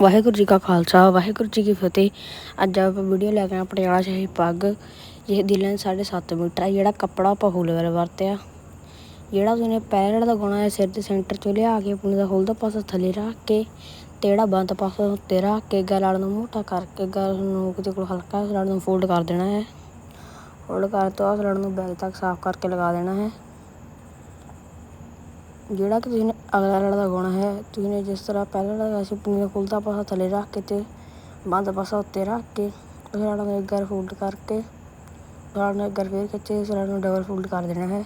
ਵਾਹਿਗੁਰੂ ਜੀ ਕਾ ਖਾਲਸਾ, ਵਾਹਿਗੁਰੂ ਜੀ ਕੀ ਫਤਿਹ। ਅੱਜ ਆਪਾਂ ਵੀਡੀਓ ਲੈ ਕੇ ਆਏ ਪਟਿਆਲਾ ਸ਼ਾਹੀ ਪੱਗ ਇਹ ਦੀ ਲੈਂਥ ਸਾਢੇ ਸੱਤ ਮੀਟਰ ਆ, ਜਿਹੜਾ ਕੱਪੜਾ ਆਪਾਂ ਫੁੱਲ ਵਾਲਾ ਵਰਤਿਆ। ਜਿਹੜਾ ਤੁਸੀਂ ਪੈਰੜ ਦਾ ਗੁਣਾ ਹੈ, ਸਿਰ ਦੇ ਸੈਂਟਰ ਚੋਂ ਲਿਆ ਕੇ ਆਪਣੇ ਦਾ ਹੁੱਲ ਦਾ ਪਾਸਾ ਥੱਲੇ ਰੱਖ ਕੇ ਤੇ ਜਿਹੜਾ ਬੰਦ ਪਾਸਾ ਉੱਤੇ ਰੱਖ ਕੇ, ਗਲ ਵਾਲ ਨੂੰ ਮੋਟਾ ਕਰਕੇ, ਗਲ ਨੂੰ ਕਿਤੇ ਕੋਲ ਹਲਕਾ ਸਲੜ ਨੂੰ ਫੋਲਡ ਕਰ ਦੇਣਾ ਹੈ। ਫੋਲਡ ਕਰ ਤੋਂ ਸਲੜ ਨੂੰ ਬੈਕ ਤੱਕ ਸਾਫ਼ ਕਰਕੇ ਲਗਾ ਦੇਣਾ ਹੈ। ਜਿਹੜਾ ਕਿ ਤੁਸੀਂ ਨੇ ਅਗਲਾ ਲੜ ਦਾ ਹੈ, ਤੁਸੀਂ ਨੇ ਜਿਸ ਤਰ੍ਹਾਂ ਪਹਿਲਾ ਲੜਾਇਆ ਸੀ ਪੁੰਨੇ ਖੁੱਲਦਾ ਪਾਸਾ ਥੱਲੇ ਰੱਖ ਕੇ ਤੇ ਬੰਦ ਪਾਸਾ ਉੱਤੇ ਰੱਖ ਕੇ ਉਸ ਲੜ ਨੂੰ ਇੱਕ ਵਾਰ ਫੋਲਡ ਕਰਕੇ ਲੜ ਨੂੰ ਇੱਕ ਵਾਰ ਫੇਰ ਖਿੱਚੇ ਉਸ ਲੜ ਨੂੰ ਡਬਲ ਫੋਲਡ ਕਰ ਦੇਣਾ ਹੈ।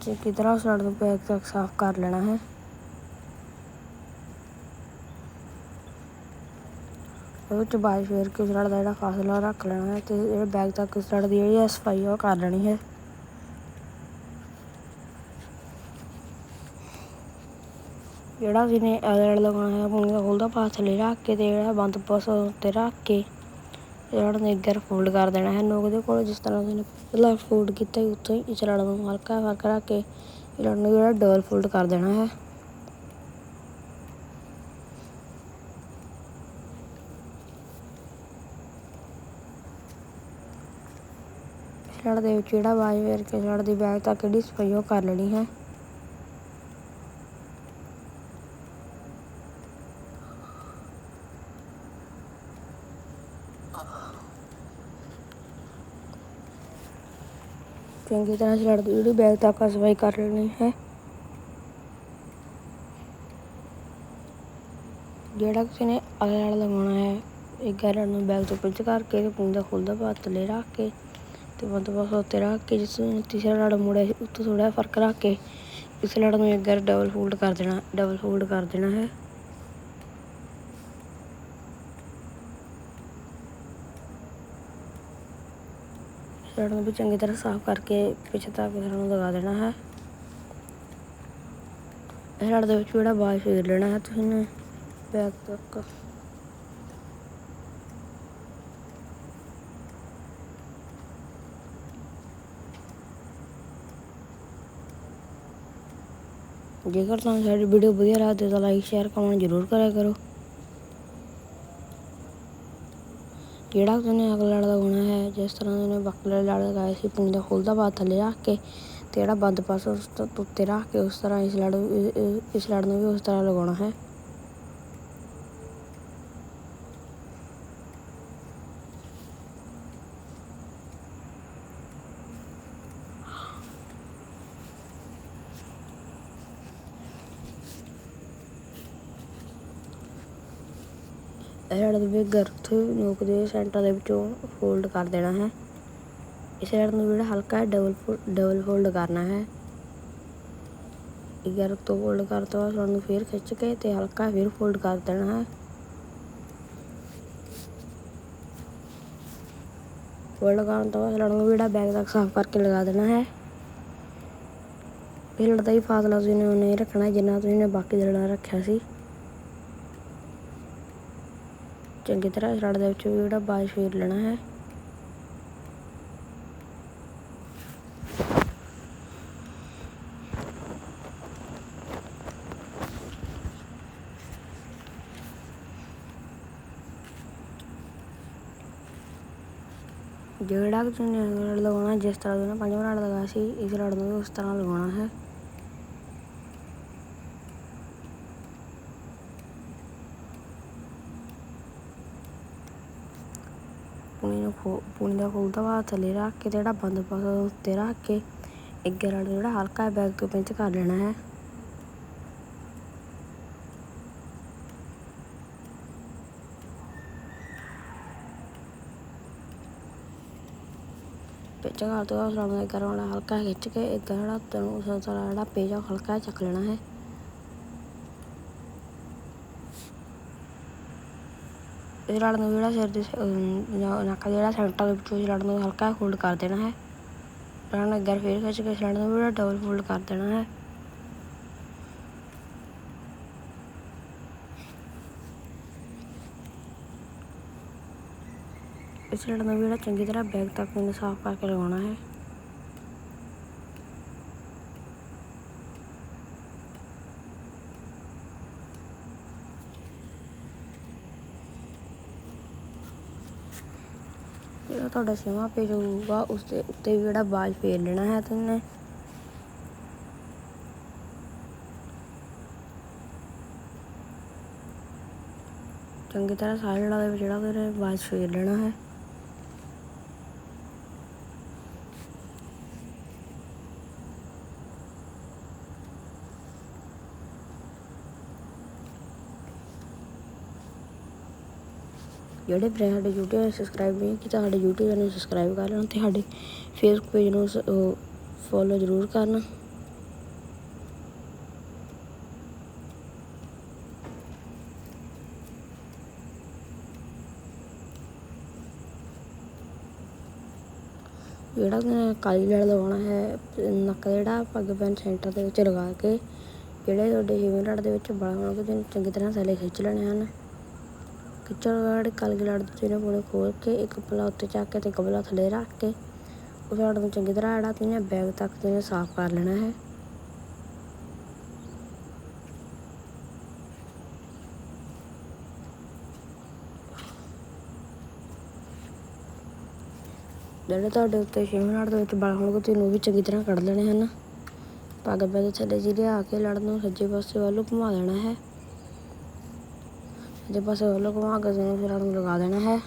ਚੰਗੀ ਤਰ੍ਹਾਂ ਉਸ ਲੜ ਨੂੰ ਬੈਕ ਤੱਕ ਸਾਫ਼ ਕਰ ਲੈਣਾ ਹੈ। ਉਹਦੇ ਵਿੱਚ ਬਾਈ ਫੇਰ ਕੇ ਦਾ ਜਿਹੜਾ ਫਾਸਲਾ ਰੱਖ ਲੈਣਾ ਹੈ ਤੇ ਜਿਹੜੇ ਬੈਕ ਤੱਕ ਉਸ ਦੀ ਜਿਹੜੀ ਸਫ਼ਾਈ ਉਹ ਕਰ ਲੈਣੀ ਹੈ। ਜਿਹੜਾ ਅਸੀਂ ਨੇ ਲਗਾਉਣਾ ਹੈ ਪੁਣੀ ਦਾ ਖੁੱਲਦਾ ਪਾਸ ਰੱਖ ਕੇ ਤੇ ਜਿਹੜਾ ਬੰਦ ਪਾਸ ਉੱਤੇ ਰੱਖ ਕੇ ਜਿਹੜਾ ਨੇ ਇੱਧਰ ਫੋਲਡ ਕਰ ਦੇਣਾ ਹੈ। ਨੋਕ ਦੇ ਕੋਲ ਜਿਸ ਤਰ੍ਹਾਂ ਤੁਸੀਂ ਪਹਿਲਾਂ ਫੋਲਡ ਕੀਤਾ ਉੱਥੋਂ ਹੀ ਇਸ ਲੜ ਨੂੰ ਹਲਕਾ ਫ਼ਰਕ ਰੱਖ ਕੇ ਜਿਹੜਾ ਡਬਲ ਫੋਲਡ ਕਰ ਦੇਣਾ ਹੈ। ਇਸ ਲੜ ਦੇ ਵਿੱਚ ਜਿਹੜਾ ਬਾਜ ਵੇਰ ਕੇ ਲੜ ਦੀ ਬੈਕ ਤੱਕ ਜਿਹੜੀ ਸਫ਼ਾਈ ਉਹ ਕਰ ਲੈਣੀ ਹੈ। ਚੰਗੀ ਤਰ੍ਹਾਂ ਸਲੜ ਦੀ ਜਿਹੜੀ ਬੈਗ ਤੱਕ ਸਫ਼ਾਈ ਕਰ ਲੈਣੀ ਹੈ। ਜਿਹੜਾ ਕਿਸੇ ਨੇ ਅਗਲੇ ਨਾਲ ਲਗਾਉਣਾ ਹੈ ਇੱਕ ਗੈਲਰ ਨੂੰ ਬੈਗ ਤੋਂ ਪਿੱਛ ਕਰਕੇ ਤੇ ਪੁੰਦਾ ਖੁੱਲਦਾ ਪਾ ਥੱਲੇ ਰੱਖ ਕੇ। ਤੇ ਬੰਦ ਉੱਤੇ ਰੱਖ ਕੇ ਜਿਸ ਤੀਸਰਾ ਲੜ ਮੁੜਿਆ ਸੀ, ਉੱਤੋਂ ਥੋੜਾ ਫ਼ਰਕ ਰੱਖ ਕੇ ਇਸ ਲੜ ਨੂੰ ਇੱਕ ਗੈਰ ਡਬਲ ਫੋਲਡ ਕਰ ਦੇਣਾ ਡਬਲ ਫੋਲਡ ਕਰ ਦੇਣਾ ਹੈ। ਲੜ ਨੂੰ ਵੀ ਚੰਗੀ ਤਰ੍ਹਾਂ ਸਾਫ਼ ਕਰਕੇ ਪਿੱਛੇ ਤੱਕ ਇਸ ਨੂੰ ਲਗਾ ਦੇਣਾ ਹੈ। ਇਹ ਲੜ ਦੇ ਵਿੱਚ ਜਿਹੜਾ ਬਾਜ ਫੇਰ ਲੈਣਾ ਹੈ, ਤੁਸੀਂ ਨੇ ਬੈਕ ਤੱਕ ਜੇਕਰ ਤੁਹਾਨੂੰ ਸਾਡੀ ਵੀਡੀਓ ਵਧੀਆ ਲੱਗਦੀ ਤਾਂ ਲਾਈਕ ਸ਼ੇਅਰ ਕਮੈਂਟ ਜ਼ਰੂਰ ਕਰਿਆ ਕਰੋ। ਜਿਹੜਾ ਤੁਹਾਨੂੰ ਅਗਲਾ ਲੜ ਦਾ ਹੈ, ਜਿਸ ਤਰ੍ਹਾਂ ਉਹਨੇ ਬੱਕਲੇ ਲੜ ਲਗਾਏ ਸੀ ਪੁੰਜ ਦਾ ਖੁੱਲਦਾ ਬਾਅਦ ਥੱਲੇ ਰੱਖ ਕੇ ਤੇ ਜਿਹੜਾ ਬੰਦ ਪਾਸ ਉਸ ਤੋਂ ਉੱਤੇ ਰੱਖ ਕੇ ਉਸ ਤਰ੍ਹਾਂ ਇਸ ਲੜ ਇਸ ਲੜ ਨੂੰ ਵੀ ਉਸ ਤਰ੍ਹਾਂ ਲਗਾਉਣਾ ਹੈ। ਇਹ ਦੇ ਗਰਥ ਨੋਕ ਦੇ ਸੈਂਟਰ ਦੇ ਵਿੱਚੋਂ ਫੋਲਡ ਕਰ ਦੇਣਾ ਹੈ। ਇਸ ਲੜ ਨੂੰ ਜਿਹੜਾ ਹਲਕਾ ਡਬਲ ਡਬਲ ਫੋਲਡ ਕਰਨਾ ਹੈ। ਇਹ ਗਰਥ ਤੋਂ ਫੋਲਡ ਕਰ ਤੋਂ ਬਾਅਦ ਸਾਨੂੰ ਫੇਰ ਖਿੱਚ ਕੇ ਤੇ ਹਲਕਾ ਫੇਰ ਫੋਲਡ ਕਰ ਦੇਣਾ ਹੈ। ਫੋਲਡ ਕਰਨ ਤੋਂ ਬਾਅਦ ਲੜ ਨੂੰ ਜਿਹੜਾ ਬੈਗ ਤੱਕ ਸਾਫ਼ ਕਰਕੇ ਲਗਾ ਦੇਣਾ ਹੈ। ਇਹ ਲੜ ਦਾ ਹੀ ਫਾਸਲਾ ਤੁਸੀਂ ਨੇ ਉਹਨੇ ਰੱਖਣਾ ਜਿੰਨਾ ਤੁਸੀਂ ਨੇ ਬਾਕੀ ਲੜਾਂ ਰੱਖਿਆ ਸੀ। ਚੰਗੀ ਤਰ੍ਹਾਂ ਰੜ ਦੇ ਵਿੱਚ ਜਿਹੜਾ ਬਾਜ ਫੇਰ ਲੈਣਾ ਹੈ। ਜਿਹੜਾ ਕਿ ਤੁਸੀਂ ਲੜ ਲਗਾਉਣਾ, ਜਿਸ ਤਰ੍ਹਾਂ ਤੁਸੀਂ ਨੇ ਪੰਜਵਾਂ ਲਗਾਇਆ ਸੀ, ਇਸ ਰੜ ਨੂੰ ਉਸ ਤਰ੍ਹਾਂ ਲਗਾਉਣਾ ਹੈ ਪੁਣੀ ਨੂੰ ਖੋ ਪੁਣੀ ਦਾ ਖੋਲਦਾ ਵਾ ਥੱਲੇ ਰੱਖ ਕੇ ਜਿਹੜਾ ਬੰਦ ਪਾਸਾ ਉੱਤੇ ਰੱਖ ਕੇ ਇੱਕ ਲੜ ਜਿਹੜਾ ਹਲਕਾ ਬੈਗ ਤੋਂ ਪਿੰਚ ਕਰ ਲੈਣਾ ਹੈ। ਪਿੱਛੇ ਕਰ ਦੋ ਉਸ ਨੂੰ ਇੱਕ ਹਲਕਾ ਖਿੱਚ ਕੇ ਇੱਕ ਜਿਹੜਾ ਤੈਨੂੰ ਉਸ ਤਰ੍ਹਾਂ ਜਿਹੜਾ ਪੇਜਾ ਹਲਕਾ ਚੱਕ ਲੈਣਾ ਹੈ। ਇਸ ਲੜ ਨੂੰ ਜਿਹੜਾ ਸਿਰ ਦੇ ਨੱਕ ਜਿਹੜਾ ਸੈਂਟਰ ਦੇ ਵਿੱਚੋਂ ਇਸ ਲੜ ਨੂੰ ਹਲਕਾ ਫੋਲਡ ਕਰ ਦੇਣਾ ਹੈ। ਲੜ ਅੱਗੇ ਫੇਰ ਖਿੱਚ ਕੇ ਇਸ ਲੜ ਨੂੰ ਜਿਹੜਾ ਡਬਲ ਫੋਲਡ ਕਰ ਦੇਣਾ ਹੈ। ਇਸ ਲੜਨ ਨੂੰ ਜਿਹੜਾ ਚੰਗੀ ਤਰ੍ਹਾਂ ਬੈਗ ਤੱਕ ਇਹਨੂੰ ਸਾਫ਼ ਕਰਕੇ ਲਗਾਉਣਾ ਹੈ। ਜਿਹੜਾ ਤੁਹਾਡਾ ਛੇਵਾਂ ਪੇਜ ਹੋਊਗਾ ਉਸ ਦੇ ਉੱਤੇ ਵੀ ਜਿਹੜਾ ਬਾਜ ਫੇਰ ਲੈਣਾ ਹੈ ਤੁਮਨੇ। ਚੰਗੀ ਤਰ੍ਹਾਂ ਸਾਰੇ ਜਿਹੜਾ ਦੇ ਜਿਹੜਾ ਉਹਦੇ ਬਾਜ ਫੇਰ ਲੈਣਾ ਹੈ। ਜਿਹੜੇ ਵੀਰੇ ਸਾਡੇ YouTube ਨੂੰ ਸਬਸਕ੍ਰਾਈਬ ਨਹੀਂ ਕੀਤਾ, ਸਾਡੇ YouTube ਚੈਨਲ ਨੂੰ ਸਬਸਕ੍ਰਾਈਬ ਕਰ ਲੈਣ ਤੇ ਸਾਡੇ Facebook ਪੇਜ ਨੂੰ ਫੋਲੋ ਜ਼ਰੂਰ ਕਰਨਾ। ਜਿਹੜਾ ਕਾਲੀ ਲੜ ਲਗਾਉਣਾ ਹੈ, ਨੱਕ ਜਿਹੜਾ ਪੱਗ ਪੈਨ ਸੈਂਟਰ ਦੇ ਵਿੱਚ ਲਗਾ ਕੇ, ਜਿਹੜੇ ਤੁਹਾਡੇ ਛੇਵੇਂ ਲੜ ਦੇ ਵਿੱਚ ਬੜਾ ਹੋਣਗੇ ਤੇ ਚੰਗੀ ਤਰ੍ਹਾਂ ਸੈਲੇ ਖਿੱਚ ਲੈਣੇ ਹਨ। ਖਿੱਚਣ ਵਾਲੇ ਕਾਲੀ ਲੜ ਦੇ ਪੂਰੇ ਖੋਲ ਕੇ, ਇੱਕ ਪਲਾ ਉੱਤੇ ਚੱਕ ਕੇ ਤੇ ਇੱਕ ਪਲਾ ਥੱਲੇ ਰੱਖ ਕੇ। ਉਸ ਲੜ ਨੂੰ ਚੰਗੀ ਤਰ੍ਹਾਂ ਜਿਹੜਾ ਤੁਸੀਂ ਬੈਗ ਤੱਕ ਤੁਸੀਂ ਸਾਫ਼ ਕਰ ਲੈਣਾ ਹੈ। ਜਿਹੜੇ ਤੁਹਾਡੇ ਉੱਤੇ ਛੇਵੇਂ ਲੜ ਦੇ ਵਿੱਚ ਬਲ ਹੋਣਗੇ, ਤੁਸੀਂ ਉਹ ਵੀ ਚੰਗੀ ਤਰ੍ਹਾਂ ਕੱਢ ਲੈਣੇ ਹਨ। ਪੱਗ ਪੈ ਦੇ ਥੱਲੇ ਜੀ ਲਿਆ ਕੇ ਲੜ ਨੂੰ, ਸੱਜੇ ਪਾਸੇ ਵੱਲ ਘੁਮਾ ਦੇਣਾ ਹੈ। ਸੱਜੇ ਪਾਸੇ ਵੱਲ ਘੁਮਾ ਕੇ ਤੁਸੀਂ ਫਿਰ ਉਹਨੂੰ ਲਗਾ ਦੇਣਾ ਹੈ।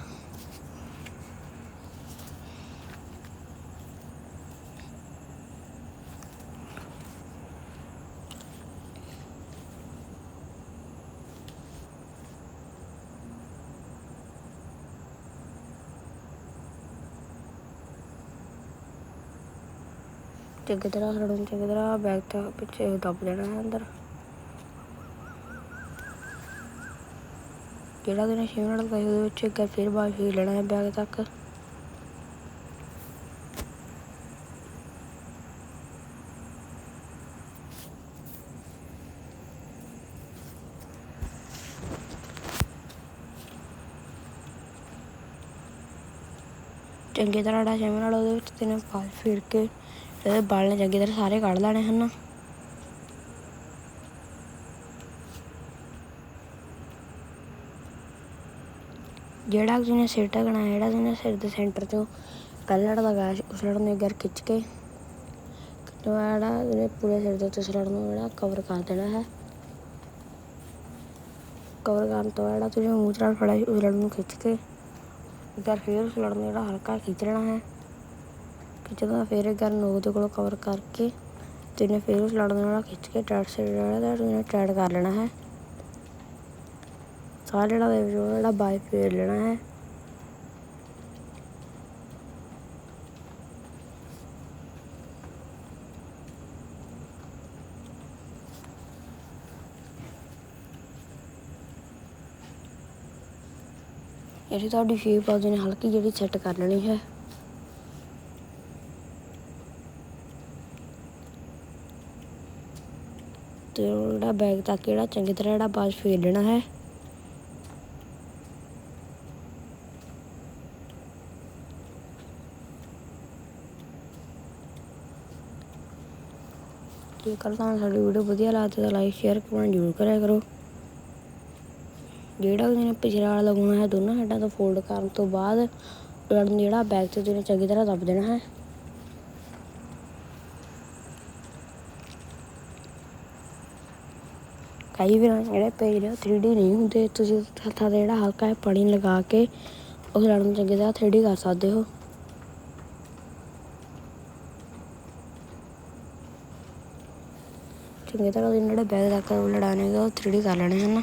ਚੰਗੀ ਤਰ੍ਹਾਂ ਲੜ ਨੂੰ ਚੰਗੀ ਤਰ੍ਹਾਂ ਬੈਗ ਤੇ ਪਿੱਛੇ ਦੱਬ ਦੇਣਾ ਹੈ ਅੰਦਰ। ਜਿਹੜਾ ਤੁਸੀਂ ਛੇਵੇਂ ਲੜ ਪਾਈ ਉਹਦੇ ਵਿੱਚ ਇੱਕ ਫਿਰ ਬਾਅਦ ਫੇਰ ਲੈਣਾ ਹੈ ਬੈਗ ਤੱਕ। ਚੰਗੀ ਤਰ੍ਹਾਂ ਜਿਹੜਾ ਛੇਵੇਂ ਨਾਲ ਉਹਦੇ ਵਿੱਚ ਤੈਨੂੰ ਬਾਲ ਫੇਰ ਕੇ ਇਹਦੇ ਬਾਲ ਨੇ ਚੰਗੀ ਤਰ੍ਹਾਂ ਸਾਰੇ ਕੱਢ ਲੈਣੇ ਹਨ। ਜਿਹੜਾ ਜਿਹਨੇ ਸਿਰ ਢਕਣਾ ਹੈ, ਜਿਹੜਾ ਤੁਸੀਂ ਸਿਰ ਦੇ ਸੈਂਟਰ ਚੋਂ ਕੱਲ੍ਹ ਲੜ ਲਗਾਇਆ ਸੀ ਉਸ ਲੜ ਨੂੰ ਇੱਕ ਵਾਰ ਖਿੱਚ ਕੇ ਜਿਹੜਾ ਇਹਨੇ ਪੂਰੇ ਸਿਰ ਦੇ ਉੱਤੇ ਉਸ ਲੜ ਨੂੰ ਜਿਹੜਾ ਕਵਰ ਕਰ ਦੇਣਾ ਹੈ। ਕਵਰ ਕਰਨ ਤੋਂ ਬਾਅਦ ਜਿਹੜਾ ਤੁਸੀਂ ਮੂੰਹ 'ਚ ਫੜਿਆ ਸੀ, ਉਸ ਲੜ ਨੂੰ ਖਿੱਚ ਕੇ, ਇੱਕ ਵਾਰ ਫਿਰ ਉਸ ਲੜ ਨੂੰ ਜਿਹੜਾ ਹਲਕਾ ਖਿੱਚ ਲੈਣਾ ਹੈ। ਖਿੱਚਦਾ ਫਿਰ ਇੱਕ ਵਾਰ ਨੋਕ ਦੇ ਕੋਲੋਂ ਕਵਰ ਕਰਕੇ ਤੇ ਫਿਰ ਉਸ ਲੜ ਨੂੰ ਜਿਹੜਾ ਖਿੱਚ ਕੇ ਟਾਈਟ ਸਿਰ ਜਿਹੜਾ ਤੁਸੀਂ ਟਾਈਟ ਕਰ ਲੈਣਾ ਹੈ। ਸਾਰਾ ਜਿਹੜਾ ਦੇ ਵਿੱਚ ਜਿਹੜਾ ਬਾਈ ਫੇਰ ਲੈਣਾ ਹੈ। ਜਿਹੜੀ ਤੁਹਾਡੀ ਸ਼ੇਪ ਆ ਉਹਨੇ ਹਲਕੀ ਜਿਹੜੀ ਸੈੱਟ ਕਰ ਲੈਣੀ ਹੈ। ਤੇ ਉਹ ਜਿਹੜਾ ਬੈਗ ਤੱਕ ਜਿਹੜਾ ਚੰਗੀ ਤਰ੍ਹਾਂ ਜਿਹੜਾ ਬਾਜ ਫੇਰ ਲੈਣਾ ਹੈ। ਜੇਕਰ ਤੁਹਾਨੂੰ ਸਾਡੀ ਵੀਡੀਓ ਵਧੀਆ ਲੱਗਦੀ ਤਾਂ ਲਾਈਕ ਸ਼ੇਅਰ ਕਮੈਂਟ ਜ਼ਰੂਰ ਕਰਿਆ ਕਰੋ। ਜਿਹੜਾ ਵੀ ਪਿਛਲਾ ਵਾਲਾ ਲਗਾਉਣਾ ਹੈ, ਦੋਨਾਂ ਸਾਈਡਾਂ ਤੋਂ ਫੋਲਡ ਕਰਨ ਤੋਂ ਬਾਅਦ ਨੂੰ ਜਿਹੜਾ ਬੈਕ ਤੇ ਤੁਸੀਂ ਚੰਗੀ ਤਰ੍ਹਾਂ ਦੱਬ ਦੇਣਾ ਹੈ। ਕਈ ਵਾਰ ਜਿਹੜੇ ਪੇਜ ਨੇ 3D ਨਹੀਂ ਹੁੰਦੇ, ਤੁਸੀਂ ਹੱਥਾਂ ਤੇ ਜਿਹੜਾ ਹਲਕਾ ਹੈ ਪਾਣੀ ਲਗਾ ਕੇ ਉਸ ਲੜ ਨੂੰ ਚੰਗੀ ਤਰ੍ਹਾਂ 3D ਕਰ ਸਕਦੇ ਹੋ। ਚੰਗੀ ਤਰ੍ਹਾਂ ਜਿਹੜੇ ਬੈਗ ਤੱਕ ਲੜਾਣੇ ਉਹ 3D ਕਰ ਲੈਣੇ ਹਨ